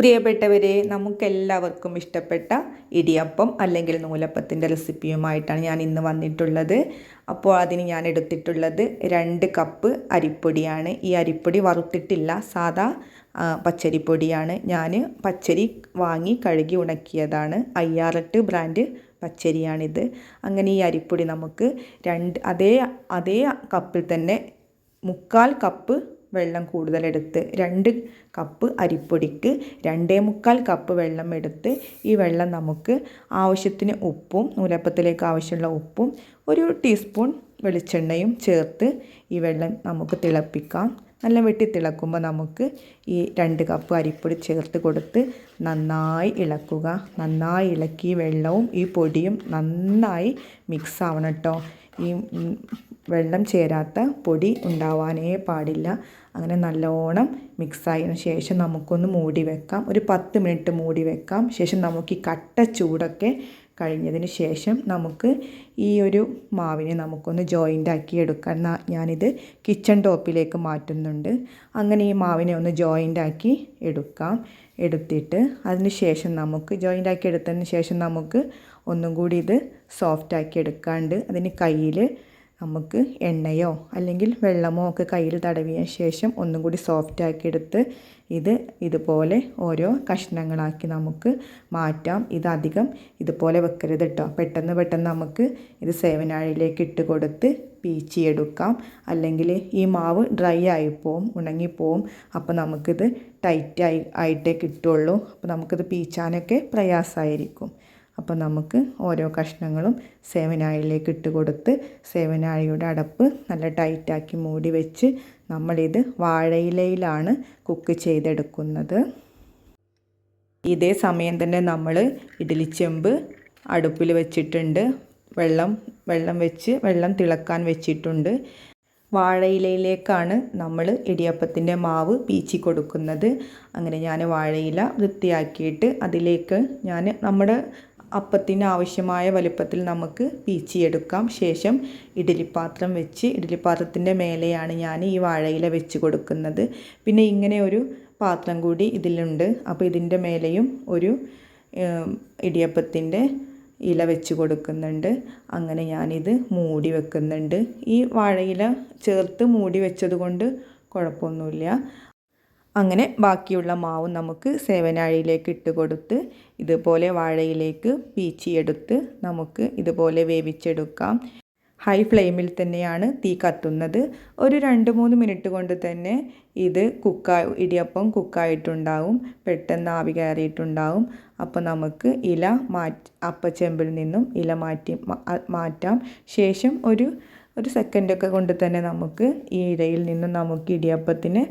പ്രിയപ്പെട്ടവരെ നമുക്കെല്ലാവർക്കും ഇഷ്ടപ്പെട്ട ഇടിയപ്പം അല്ലെങ്കിൽ നൂലപ്പത്തിന്റെ റെസിപ്പിയുമായിട്ടാണ് ഞാൻ ഇന്ന് വന്നിട്ടുള്ളത്. അപ്പോൾ അതിന് ഞാൻ എടുത്തിട്ടുള്ളത് രണ്ട് കപ്പ് അരിപ്പൊടിയാണ്. ഈ അരിപ്പൊടി വറുത്തിട്ടില്ല സാധാ പച്ചരിപ്പൊടിയാണ്. ഞാൻ പച്ചരി വാങ്ങി കഴുകി ഉണക്കിയതാണ്. അയ്യാറെട്ട് ബ്രാൻഡ് പച്ചരിയാണിത്. അങ്ങനെ ഈ അരിപ്പൊടി നമുക്ക് രണ്ട് അതേ അതേ കപ്പിൽ തന്നെ മുക്കാൽ കപ്പ് വെള്ളം കൂടുതലെടുത്ത് രണ്ട് കപ്പ് അരിപ്പൊടിക്ക് രണ്ടേ മുക്കാൽ കപ്പ് വെള്ളം എടുത്ത് ഈ വെള്ളം നമുക്ക് ആവശ്യത്തിന് ഉപ്പും നൂലപ്പത്തിലേക്ക് ആവശ്യമുള്ള ഉപ്പും ഒരു ടീസ്പൂൺ വെളിച്ചെണ്ണയും ചേർത്ത് ഈ വെള്ളം നമുക്ക് തിളപ്പിക്കാം. നല്ല വെട്ടി തിളക്കുമ്പോൾ നമുക്ക് ഈ രണ്ട് കപ്പ് അരിപ്പൊടി ചേർത്ത് കൊടുത്ത് നന്നായി ഇളക്കുക. നന്നായി ഇളക്കി വെള്ളവും ഈ പൊടിയും നന്നായി മിക്സ് ആവണം കേട്ടോ ഈ വെള്ളം ചേരാത്ത പൊടി ഉണ്ടാവാനേ പാടില്ല. അങ്ങനെ നല്ലോണം മിക്സ് ആയതിനു ശേഷം നമുക്കൊന്ന് മൂടി വെക്കാം. ഒരു പത്ത് മിനിറ്റ് മൂടി വെക്കാം. ശേഷം നമുക്ക് ഈ കട്ട ചൂടൊക്കെ കഴിഞ്ഞതിന് ശേഷം നമുക്ക് ഈ ഒരു മാവിനെ നമുക്കൊന്ന് ജോയിന്റ് ആക്കി എടുക്കാൻ ഞാനിത് കിച്ചൺ ടോപ്പിലേക്ക് മാറ്റുന്നുണ്ട്. അങ്ങനെ ഈ മാവിനെ ഒന്ന് ജോയിന്റ് ആക്കി എടുക്കാം. എടുത്തിട്ട് അതിന് ശേഷം നമുക്ക് ജോയിന്റ് ആക്കി എടുത്തതിന് ശേഷം നമുക്ക് ഒന്നും കൂടി ഇത് സോഫ്റ്റ് ആക്കി എടുക്കാണ്ട് അതിന് കയ്യിൽ നമുക്ക് എണ്ണയോ അല്ലെങ്കിൽ വെള്ളമോ ഒക്കെ കയ്യിൽ തടവിയ ശേഷം ഒന്നും കൂടി സോഫ്റ്റ് ആക്കി എടുത്ത് ഇത് ഇതുപോലെ ഓരോ കഷ്ണങ്ങളാക്കി നമുക്ക് മാറ്റാം. ഇത് ഇതുപോലെ വെക്കരുത് കേട്ടോ പെട്ടെന്ന് പെട്ടെന്ന് നമുക്ക് ഇത് സേവനാഴിയിലേക്ക് ഇട്ട് കൊടുത്ത് പീച്ചിയെടുക്കാം. അല്ലെങ്കിൽ ഈ മാവ് ഡ്രൈ ആയിപ്പോവും ഉണങ്ങിപ്പോവും. അപ്പോൾ നമുക്കിത് ടൈറ്റായി ആയിട്ടേ കിട്ടുള്ളൂ. അപ്പോൾ നമുക്കിത് പീച്ചാനൊക്കെ പ്രയാസമായിരിക്കും. അപ്പോൾ നമുക്ക് ഓരോ കഷ്ണങ്ങളും സേവനായിലേക്ക് ഇട്ട് കൊടുത്ത് സേവനാഴിയുടെ അടപ്പ് നല്ല ടൈറ്റാക്കി മൂടി വെച്ച് നമ്മളിത് വാഴയിലയിലാണ് കുക്ക് ചെയ്തെടുക്കുന്നത്. ഇതേ സമയം തന്നെ നമ്മൾ ഇഡ്ഡലിച്ചെമ്പ് അടുപ്പിൽ വെച്ചിട്ടുണ്ട്. വെള്ളം വെള്ളം വെച്ച് വെള്ളം തിളക്കാൻ വെച്ചിട്ടുണ്ട്. വാഴയിലയിലേക്കാണ് നമ്മൾ ഇടിയപ്പത്തിന്റെ മാവ് പീച്ചി കൊടുക്കുന്നത്. അങ്ങനെ ഞാൻ വാഴയില വൃത്തിയാക്കിയിട്ട് അതിലേക്ക് ഞാൻ നമ്മുടെ അപ്പത്തിന് ആവശ്യമായ വലുപ്പത്തിൽ നമുക്ക് പീച്ചിയെടുക്കാം. ശേഷം ഇഡ്ഡലിപ്പാത്രം വെച്ച് ഇഡ്ഡലിപ്പാത്രത്തിന്റെ മേലെയാണ് ഞാൻ ഈ വാഴയില വെച്ച് കൊടുക്കുന്നത്. പിന്നെ ഇങ്ങനെ ഒരു പാത്രം കൂടി ഇതിലുണ്ട്. അപ്പോൾ ഇതിന്റെ മേലെയും ഒരു ഇടിയപ്പത്തിന്റെ ഇല വെച്ച് കൊടുക്കുന്നുണ്ട്. അങ്ങനെ ഞാനിത് മൂടി വെക്കുന്നുണ്ട്. ഈ വാഴയില ചേർത്ത് മൂടി വെച്ചത് കൊണ്ട് കുഴപ്പമൊന്നുമില്ല. അങ്ങനെ ബാക്കിയുള്ള മാവ് നമുക്ക് സേവനാഴിയിലേക്ക് ഇട്ട് കൊടുത്ത് ഇതുപോലെ വാഴയിലേക്ക് പീച്ചിയെടുത്ത് നമുക്ക് ഇതുപോലെ വേവിച്ചെടുക്കാം. ഹൈ ഫ്ലെയിമിൽ തന്നെയാണ് തീ കത്തുന്നത്. ഒരു രണ്ട് മൂന്ന് മിനിറ്റ് കൊണ്ട് തന്നെ ഇത് കുക്കാ ഇടിയപ്പം കുക്കായിട്ടുണ്ടാവും പെട്ടെന്ന് ആവി കയറിയിട്ടുണ്ടാവും. അപ്പോൾ നമുക്ക് ഇല മാറ്റി അപ്പച്ചെമ്പിൽ നിന്നും ഇല മാറ്റി മാറ്റാം. ശേഷം ഒരു ഒരു സെക്കൻഡൊക്കെ കൊണ്ട് തന്നെ നമുക്ക് ഈ ഇലയിൽ നിന്നും നമുക്ക് ഇടിയപ്പത്തിന്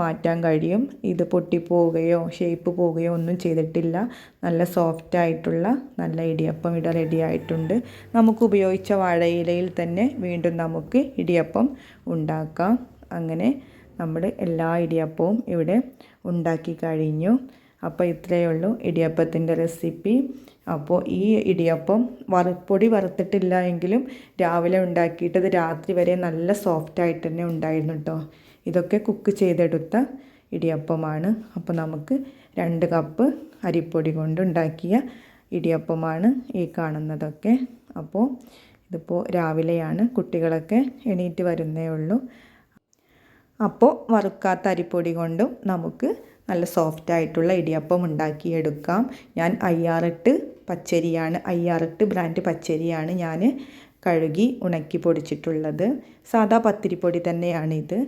മാറ്റാൻ കഴിയും. ഇത് പൊട്ടിപ്പോവുകയോ ഷേപ്പ് പോവുകയോ ഒന്നും ചെയ്തിട്ടില്ല. നല്ല സോഫ്റ്റ് ആയിട്ടുള്ള നല്ല ഇടിയപ്പം ഇവിടെ റെഡി ആയിട്ടുണ്ട്. നമുക്ക് ഉപയോഗിച്ച വാഴയിലയിൽ തന്നെ വീണ്ടും നമുക്ക് ഇടിയപ്പം ഉണ്ടാക്കാം. അങ്ങനെ നമ്മുടെ എല്ലാ ഇടിയപ്പവും ഇവിടെ ഉണ്ടാക്കി കഴിഞ്ഞു. അപ്പോൾ ഇത്രയേ ഉള്ളൂ ഇടിയപ്പത്തിന്റെ റെസിപ്പി അപ്പോൾ ഈ ഇടിയപ്പം വറുപ്പൊടി വറുത്തിട്ടില്ല എങ്കിലും രാവിലെ ഉണ്ടാക്കിയിട്ടത് രാത്രി വരെ നല്ല സോഫ്റ്റ് ആയിട്ട് തന്നെ ഉണ്ടായിരുന്നു കേട്ടോ ഇതൊക്കെ കുക്ക് ചെയ്തെടുത്ത ഇടിയപ്പമാണ്. അപ്പോൾ നമുക്ക് രണ്ട് കപ്പ് അരിപ്പൊടി കൊണ്ട് ഉണ്ടാക്കിയ ഇടിയപ്പമാണ് ഈ കാണുന്നതൊക്കെ. അപ്പോൾ ഇതിപ്പോൾ രാവിലെയാണ് കുട്ടികളൊക്കെ എണീറ്റ് വരുന്നേ ഉള്ളൂ. അപ്പോൾ വറുക്കാത്ത അരിപ്പൊടി കൊണ്ടും നമുക്ക് നല്ല സോഫ്റ്റ് ആയിട്ടുള്ള ഇടിയപ്പം ഉണ്ടാക്കിയെടുക്കാം. ഞാൻ അയ്യാറെട്ട് പച്ചരിയാണ് അയ്യാറെട്ട് ബ്രാൻഡ് പച്ചരിയാണ് ഞാൻ കഴുകി ഉണക്കി പൊടിച്ചിട്ടുള്ളത്. സാധാ പത്തിരിപ്പൊടി ഇത്.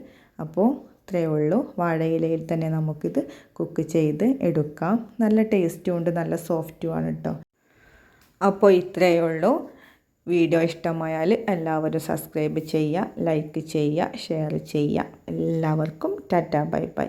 അപ്പോൾ ഇത്രയേ ഉള്ളൂ. വാഴയിലയിൽ തന്നെ നമുക്കിത് കുക്ക് ചെയ്ത് എടുക്കാം. നല്ല ടേസ്റ്റും ഉണ്ട് നല്ല സോഫ്റ്റുമാണ് കേട്ടോ അപ്പോൾ ഇത്രയേ ഉള്ളൂ. വീഡിയോ ഇഷ്ടമായാൽ എല്ലാവരും സബ്സ്ക്രൈബ് ചെയ്യുക ലൈക്ക് ചെയ്യുക ഷെയർ ചെയ്യുക. എല്ലാവർക്കും ടാറ്റ ബൈ ബൈ.